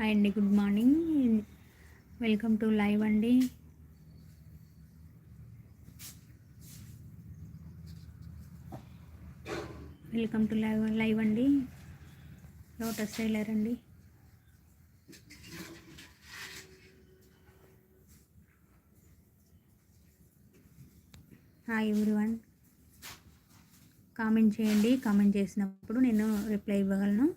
Hi అండి good morning welcome to live అండి welcome to live live అండి lotus tailor అండి హాయ్ ఎవ్రీవన్ కామెంట్ చేయండి. కామెంట్ చేసినప్పుడు నేను రిప్లై ఇవ్వగలను.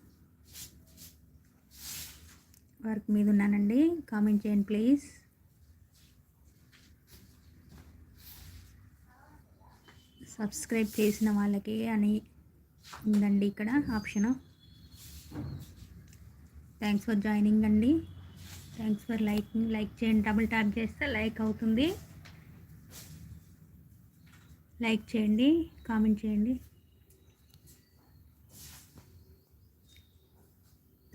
వర్క్ మీద ఉన్నానండి. కామెంట్ చేయండి ప్లీజ్. సబ్స్క్రైబ్ చేసిన వాళ్ళకి అని ఉందండి ఇక్కడ ఆప్షను. థ్యాంక్స్ ఫర్ జాయినింగ్ అండి. థ్యాంక్స్ ఫర్ లైక్ లైక్ చేయండి. డబుల్ ట్యాప్ చేస్తే లైక్ అవుతుంది. లైక్ చేయండి. కామెంట్ చేయండి.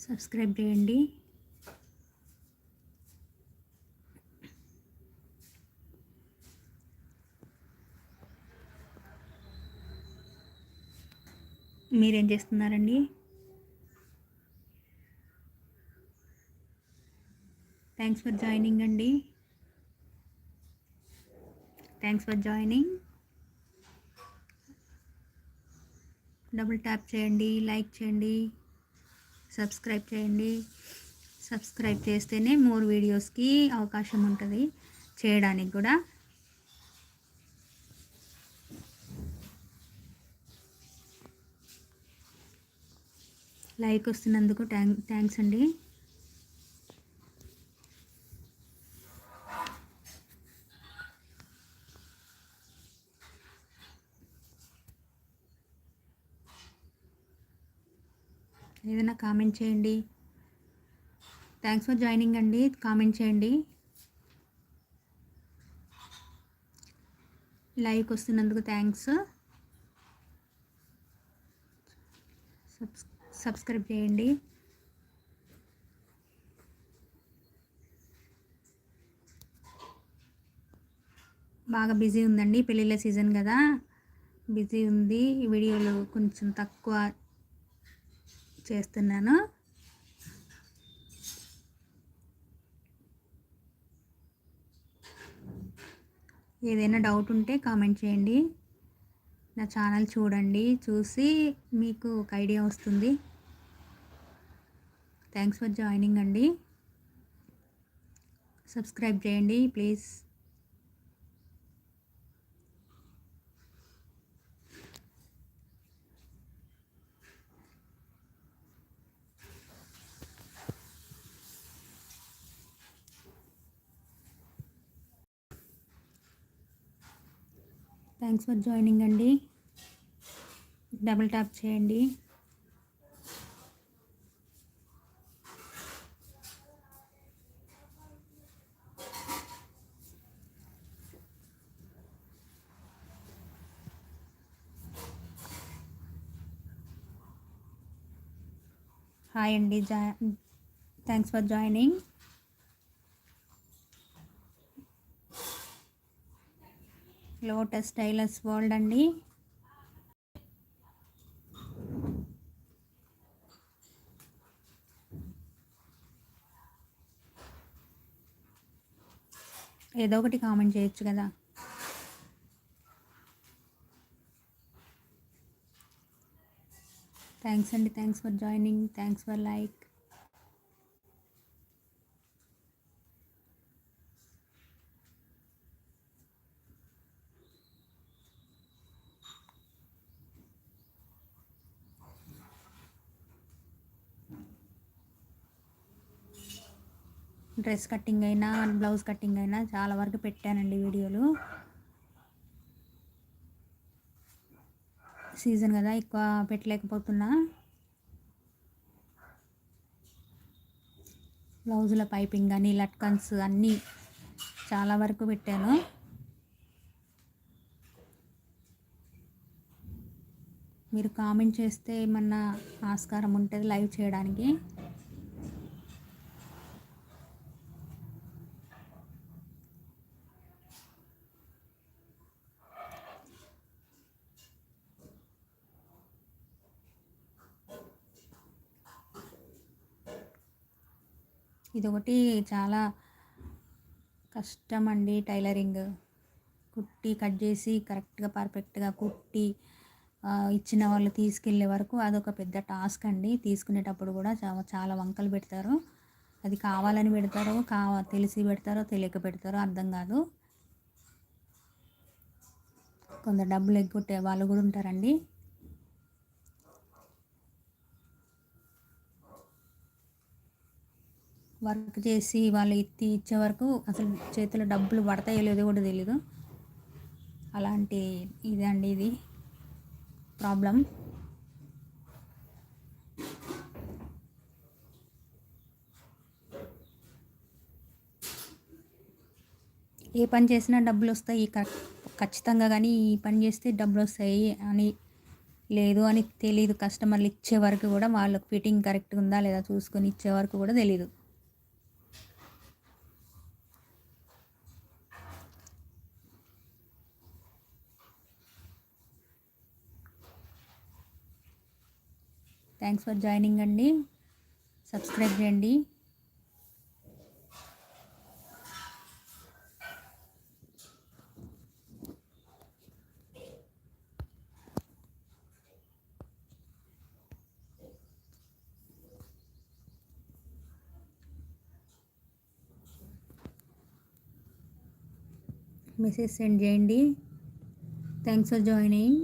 సబ్స్క్రైబ్ చేయండి. మీరేం చేస్తున్నారండి? థ్యాంక్స్ ఫర్ జాయినింగ్ అండి. Thanks for joining double tap చేయండి లైక్ చేయండి సబ్స్క్రైబ్ చేయండి. సబ్స్క్రైబ్ చేస్తేనే మోర్ వీడియోస్కి అవకాశం ఉంటుంది చేయడానికి కూడా. లైక్ వస్తున్నందుకు థ్యాంక్ థ్యాంక్స్ అండి. ఏదైనా కామెంట్ చేయండి. థ్యాంక్స్ ఫర్ జాయినింగ్ అండి. కామెంట్ చేయండి. లైక్ వస్తున్నందుకు థ్యాంక్స్. సబ్స్క్రైబ్ చేయండి. బాగా బిజీ ఉందండి పెళ్ళిళ్ళ సీజన్ కదా. బిజీ ఉంది. వీడియోలు కొంచెం తక్కువ చేస్తున్నాను. ఏదైనా డౌట్ ఉంటే కామెంట్ చేయండి. నా ఛానల్ చూడండి. చూసి మీకు ఒక ఐడియా వస్తుంది. థ్యాంక్స్ ఫర్ జాయినింగ్ అండి సబ్స్క్రైబ్ చేయండి ప్లీజ్ థ్యాంక్స్ ఫర్ జాయినింగ్ అండి డబుల్ ట్యాప్ చేయండి. హాయ్ అండి జా thanks for joining. Lotus tailors world అండి. ఏదో ఒకటి కామెంట్ చేయొచ్చు కదా. థ్యాంక్స్ అండి. Thanks for joining. Thanks for like. Dress cutting అయినా బ్లౌజ్ కటింగ్ అయినా చాలా వరకు పెట్టానండి వీడియోలు. సీజన్ కదా ఎక్కువ పెట్టలేకపోతున్నా. బ్లౌజుల పైపింగ్ కానీ లట్కన్స్ అన్నీ చాలా వరకు పెట్టాను. మీరు కామెంట్ చేస్తే ఏమన్నా ఆస్కారం ఉంటుంది లైవ్ చేయడానికి? ఇదొకటి చాలా కష్టం అండి టైలరింగ్. కుట్టి కట్ చేసి కరెక్ట్గా పర్ఫెక్ట్గా కుట్టి ఇచ్చిన వాళ్ళు తీసుకెళ్ళే వరకు అదొక పెద్ద టాస్క్ అండి. తీసుకునేటప్పుడు కూడా చాలా చాలా వంకలు పెడతారు. అది కావాలని పెడతారో కావ తెలిసి పెడతారో తెలియక పెడతారో అర్థం కాదు. కొందరు డబ్బులు ఎగ్గొట్టే వాళ్ళు కూడా ఉంటారండి. వర్క్ చేసి వాళ్ళు ఎత్తి ఇచ్చే వరకు అసలు చేతిలో డబ్బులు పడతాయో లేదో కూడా తెలీదు. అలాంటి ఇదండి ఇది ప్రాబ్లం. ఏ పని చేసినా డబ్బులు వస్తాయి. ఖచ్చితంగా కానీ ఈ పని చేస్తే డబ్బులు వస్తాయి అని లేదు అని తెలియదు కస్టమర్లు ఇచ్చే వరకు కూడా వాళ్ళకి ఫిట్టింగ్ కరెక్ట్గా ఉందా లేదా చూసుకొని ఇచ్చే వరకు కూడా తెలియదు థ్యాంక్స్ ఫర్ జాయినింగ్ అండి. సబ్స్క్రైబ్ చేయండి. మెసేజ్ సెండ్ చేయండి. Thanks for joining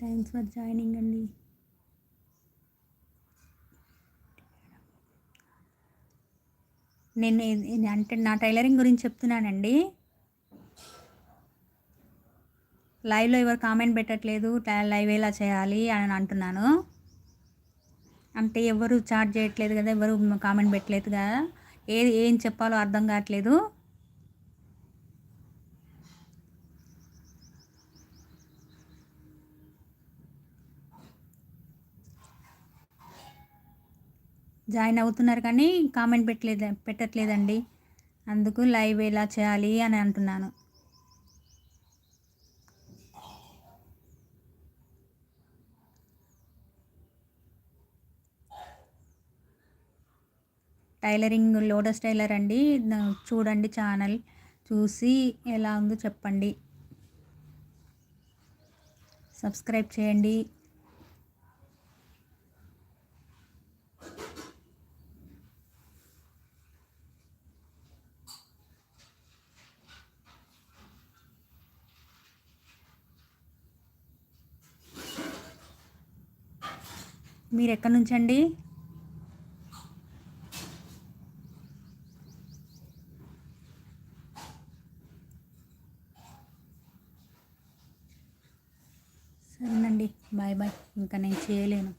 thanks for joining అండి. నేను అంటే నా టైలరింగ్ గురించి చెప్తున్నానండి. లైవ్లో ఎవరు కామెంట్ పెట్టట్లేదు లైవ్ ఎలా చేయాలి అని అంటున్నాను. అంటే ఎవరు చార్జ్ చేయట్లేదు కదా ఎవరు కామెంట్ పెట్టలేదు కదా ఏది ఏం చెప్పాలో అర్థం కావట్లేదు. జాయిన్ అవుతున్నారు కానీ కామెంట్ పెట్టలేదు పెట్టట్లేదండి. అందుకు లైవ్ ఎలా చేయాలి అని అంటున్నాను. టైలరింగ్ లోటస్ టైలర్ అండి. చూడండి ఛానల్. చూసి ఎలా ఉందో చెప్పండి. సబ్స్క్రైబ్ చేయండి. మీరు ఎక్కడి నుంచి అండి సరేనండి బాయ్ బాయ్. ఇంకా నేను చేయలేను.